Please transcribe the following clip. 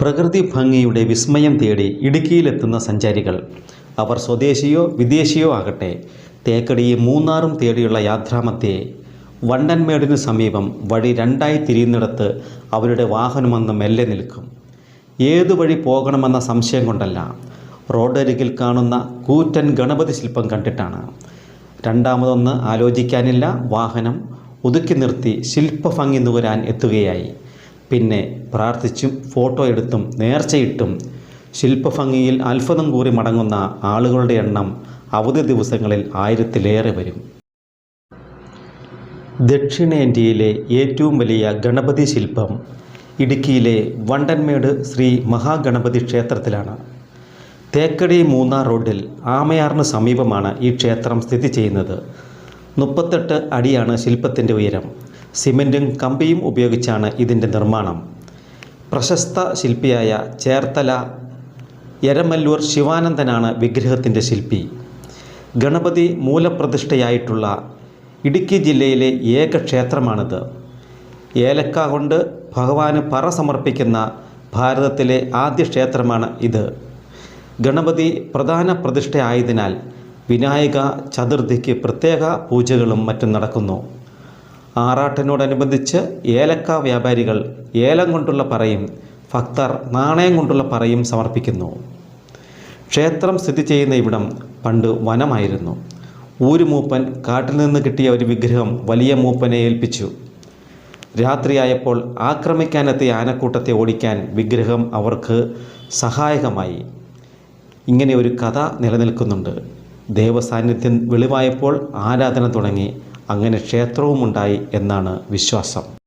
പ്രകൃതി ഭംഗിയുടെ വിസ്മയം തേടി ഇടുക്കിയിലെത്തുന്ന സഞ്ചാരികൾ. അവർ സ്വദേശിയോ വിദേശിയോ ആകട്ടെ തേക്കടിയും മൂന്നാറും തേടിയുള്ള യാത്രാമധ്യേ വണ്ടൻമേടിന് സമീപം വഴി രണ്ടായി തിരിയുന്നിടത്ത് അവരുടെ വാഹനമൊന്ന് മെല്ലെ നിൽക്കും. ഏതു വഴി പോകണമെന്ന സംശയം കൊണ്ടല്ല റോഡരികിൽ കാണുന്ന കൂറ്റൻ ഗണപതി ശില്പം കണ്ടിട്ടാണ്. രണ്ടാമതൊന്ന് ആലോചിക്കാനില്ല വാഹനം ഒതുക്കി നിർത്തി ശില്പഭംഗി നുകരാൻ എത്തുകയായി. പിന്നെ പ്രാർത്ഥിച്ചും ഫോട്ടോ എടുത്തും നേർച്ചയിട്ടും ശില്പഭംഗിയിൽ അത്ഭുതം കൂറി മടങ്ങുന്ന ആളുകളുടെ എണ്ണം അവധി ദിവസങ്ങളിൽ ആയിരത്തിലേറെ വരും. ദക്ഷിണേന്ത്യയിലെ ഏറ്റവും വലിയ ഗണപതി ശില്പം ഇടുക്കിയിലെ വണ്ടൻമേട് ശ്രീ മഹാഗണപതി ക്ഷേത്രത്തിലാണ്. തേക്കടി മൂന്നാർ റോഡിൽ ആമയാറിന് സമീപമാണ് ഈ ക്ഷേത്രം സ്ഥിതി ചെയ്യുന്നത്. മുപ്പത്തെട്ട് അടിയാണ് ശില്പത്തിന്റെ ഉയരം. സിമന്റും കമ്പിയും ഉപയോഗിച്ചാണ് ഇതിന്റെ നിർമ്മാണം. പ്രശസ്ത ശില്പിയായ ചേർത്തല എരമല്ലൂർ ശിവാനന്ദനാണ് വിഗ്രഹത്തിന്റെ ശില്പി. ഗണപതി മൂലപ്രതിഷ്ഠയായിട്ടുള്ള ഇടുക്കി ജില്ലയിലെ ഏക ക്ഷേത്രമാണിത്. ഏലക്ക കൊണ്ട് ഭഗവാന് പറ സമർപ്പിക്കുന്ന ഭാരതത്തിലെ ആദ്യ ക്ഷേത്രമാണ് ഇത്. ഗണപതി പ്രധാന പ്രതിഷ്ഠയായതിനാൽ വിനായക ചതുർത്ഥിക്ക് പ്രത്യേക പൂജകളും മറ്റും നടക്കുന്നു. ആറാട്ടിനോടനുബന്ധിച്ച് ഏലക്ക വ്യാപാരികൾ ഏലം കൊണ്ടുള്ള പറയും ഭക്തർ നാണയം കൊണ്ടുള്ള പറയും സമർപ്പിക്കുന്നു. ക്ഷേത്രം സ്ഥിതി ചെയ്യുന്ന ഇവിടം പണ്ട് വനമായിരുന്നു. ഊരുമൂപ്പൻ കാട്ടിൽ നിന്ന് കിട്ടിയ ഒരു വിഗ്രഹം വലിയ മൂപ്പനെ ഏൽപ്പിച്ചു. രാത്രിയായപ്പോൾ ആക്രമിക്കാനെത്തിയ ആനക്കൂട്ടത്തെ ഓടിക്കാൻ വിഗ്രഹം അവർക്ക് സഹായകമായി. ഇങ്ങനെ ഒരു കഥ നിലനിൽക്കുന്നുണ്ട്. ദേവസാന്നിധ്യം വെളിവായപ്പോൾ ആരാധന തുടങ്ങി. അങ്ങനെ ക്ഷേത്രവുമുണ്ടായി എന്നാണ് വിശ്വാസം.